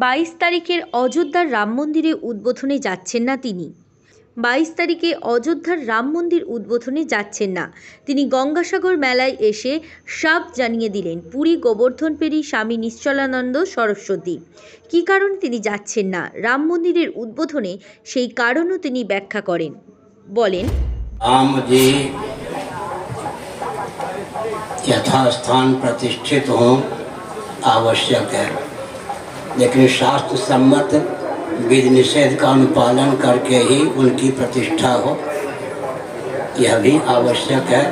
বাইশ তারিখের অযোধ্যার রাম মন্দিরে উদ্বোধনে যাচ্ছেন না তিনি বাইশ তারিখে অযোধ্যার রাম মন্দির উদ্বোধনে যাচ্ছেন না তিনি গঙ্গাসাগর মেলায় এসে সাপ জানিয়ে দিলেন পুরী গোবর্ধনপেরী স্বামী নিশ্চলানন্দ সরস্বতী কী কারণ তিনি যাচ্ছেন না রাম মন্দিরের উদ্বোধনে সেই কারণও তিনি ব্যাখ্যা করেন বলেন राम जी यथास्थान प्रतिष्ठित हों आवश्यक है लेकिन शास्त्र सम्मत विधि निषेध का अनुपालन करके ही उनकी प्रतिष्ठा हो। यह भी आवश्यक है,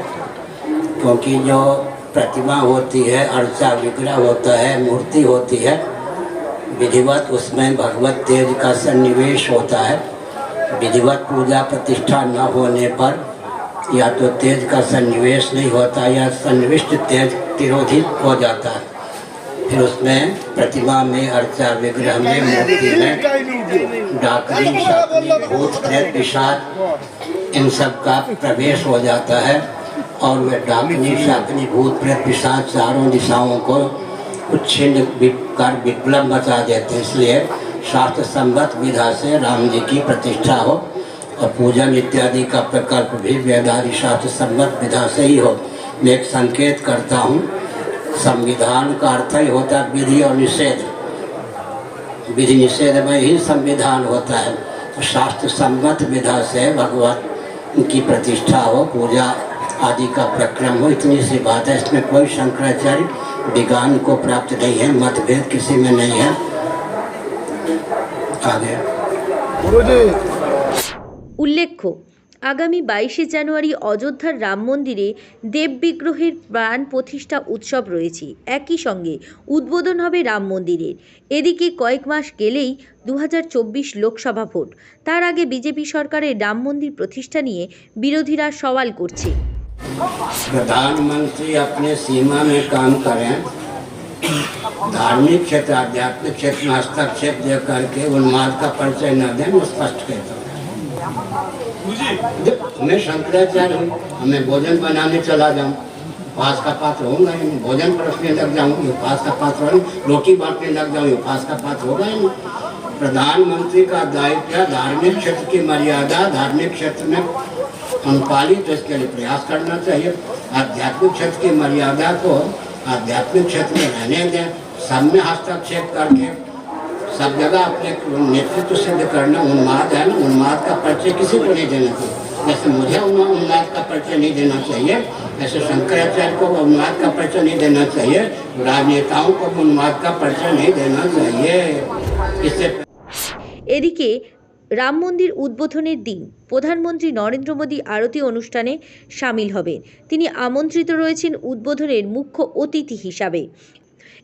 क्योंकि जो प्रतिमा होती है, अर्चा विग्रह होता है, मूर्ति होती है, विधिवत उसमें भगवत तेज का सन्निवेश होता है। विधिवत पूजा प्रतिष्ठा न होने पर या तो तेज का सन्निवेश नहीं होता, या सन्निविष्ट तेज तिरोधित हो जाता है। फिर उसमें प्रतिमा में अर्चा विग्रह में मूर्ति में डाकरी भूत प्रेत इन सब का प्रवेश हो जाता है। और वे डाकनी शाकनी भूत प्रेत पिशाच चारों दिशाओं को उच्छिन्न कर विप्लव मचा देते इसलिए शास्त्र संगत विधा से राम जी की प्रतिष्ठा हो और पूजन इत्यादि का प्रकल्प भी वेदादि शास्त्र संगत विधा से ही हो। मैं एक संकेत करता हूँ संविधान का अर्थ ही होता है विधि और निषेध। विधि निषेध में ही संविधान होता है। तो शास्त्र संगत विधा से भगवान की प्रतिष्ठा हो पूजा आदि का प्रक्रम हो इतनी सी बात है। इसमें कोई शंकराचार्य विज्ञान को प्राप्त नहीं है मतभेद किसी में नहीं है। आगे। उल्लेख আগামী বাইশে জানুয়ারি অযোধ্যার রাম মন্দিরে দেব বিগ্রহের প্রাণ প্রতিষ্ঠা উৎসব রয়েছে একই সঙ্গে উদ্বোধন হবে রাম মন্দিরের এদিকে কয়েক মাস গেলেই দু লোকসভা ভোট তার আগে বিজেপি সরকারের রাম মন্দির প্রতিষ্ঠা নিয়ে বিরোধীরা সওয়াল করছে प्रधानमंत्री अपने सीमा में काम करें धार्मिक क्षेत्र आध्यात्मिक क्षेत्र में हस्तक्षेप दे करके उन्माद का परिचय न दें मैं स्पष्ट कहता हूँ मैं शंकराचार्य हूँ मैं भोजन बनाने चला जाऊँ, पास का पात्र होऊँगा ही नहीं। भोजन परोसने लग जाऊँ ये पास का पात्र हो। रोटी बांटने लग जाऊँ ये पास का पात्र होगा ही नहीं। प्रधानमंत्री का दायित्व, धार्मिक क्षेत्र की मर्यादा, धार्मिक क्षेत्र में अनुपालित तो इसके लिए प्रयास करना चाहिए। आध्यात्मिक क्षेत्र की मर्यादा को आध्यात्मिक क्षेत्र में रहने दें, सब में हस्तक्षेप करके सब जगह अपने नेतृत्व सिद्ध करना उन्माद है ना उन्माद का परिचय किसी को नहीं देना चाहिए जैसे मुझे उन्मा- उन्माद का परिचय नहीं देना चाहिए ऐसे शंकराचार्य को उन्माद का परिचय नहीं देना चाहिए राजनेताओं को भी उन्माद का परिचय नहीं देना चाहिए इससे এদিকে রাম মন্দির উদ্বোধনের দিন প্রধানমন্ত্রী নরেন্দ্র মোদী আরতি অনুষ্ঠানে সামিল হবেন তিনি আমন্ত্রিত রয়েছেন উদ্বোধনের মুখ্য অতিথি হিসাবে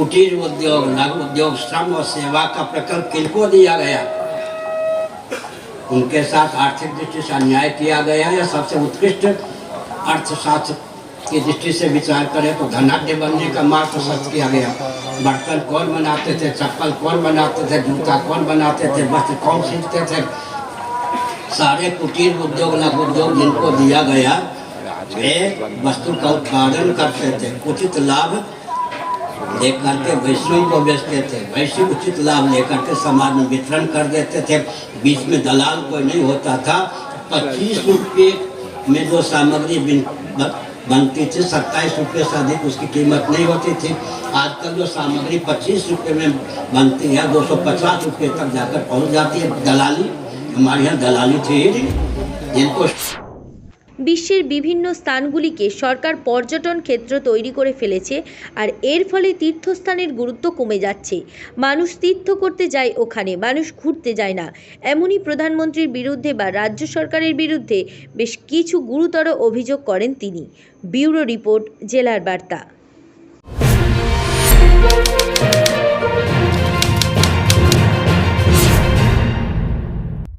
कुटीर उद्योग लघु उद्योग, श्रम और सेवा का प्रकल्प किनको दिया गया? उनके साथ आर्थिक दृष्टि से अन्याय किया गया है सबसे उत्कृष्ट अर्थशास्त्र की दृष्टि से विचार करें तो धनाढ़ बनने का मार्ग प्रशस्त किया गया। बर्तन कौन बनाते थे, चप्पल कौन बनाते थे, जूता कौन बनाते थे, वस्त्र कौन सीखते थे? सारे कुटीर उद्योग लघु उद्योग जिनको दिया गया, वे वस्तु का उत्पादन करते थे। उचित लाभ लेकर के वैश्यों को बेचते थे। वैश्य उचित लाभ लेकर के समाज में वितरण कर देते थे। बीच में दलाल कोई नहीं होता था। पच्चीस रुपये में जो सामग्री बिन- बनती थी, सत्ताईस रुपये से अधिक उसकी कीमत नहीं होती थी। आजकल जो सामग्री पच्चीस रुपये में बनती है, दो सौ पचास रुपये तक जाकर पहुँच जाती है। दलाली, हमारे यहाँ दलाली थी। जिनको বিশ্বের বিভিন্ন স্থানগুলিকে সরকার পর্যটন ক্ষেত্র তৈরি করে ফেলেছে আর এর ফলে তীর্থস্থানের গুরুত্ব কমে যাচ্ছে। মানুষ তীর্থ করতে যায় ওখানে, মানুষ ঘুরতে যায় না। এমনই প্রধানমন্ত্রীর বিরুদ্ধে বা রাজ্য সরকারের বিরুদ্ধে বেশ কিছু গুরুতর অভিযোগ করেন তিনি। ব্যুরো রিপোর্ট, জেলার বার্তা।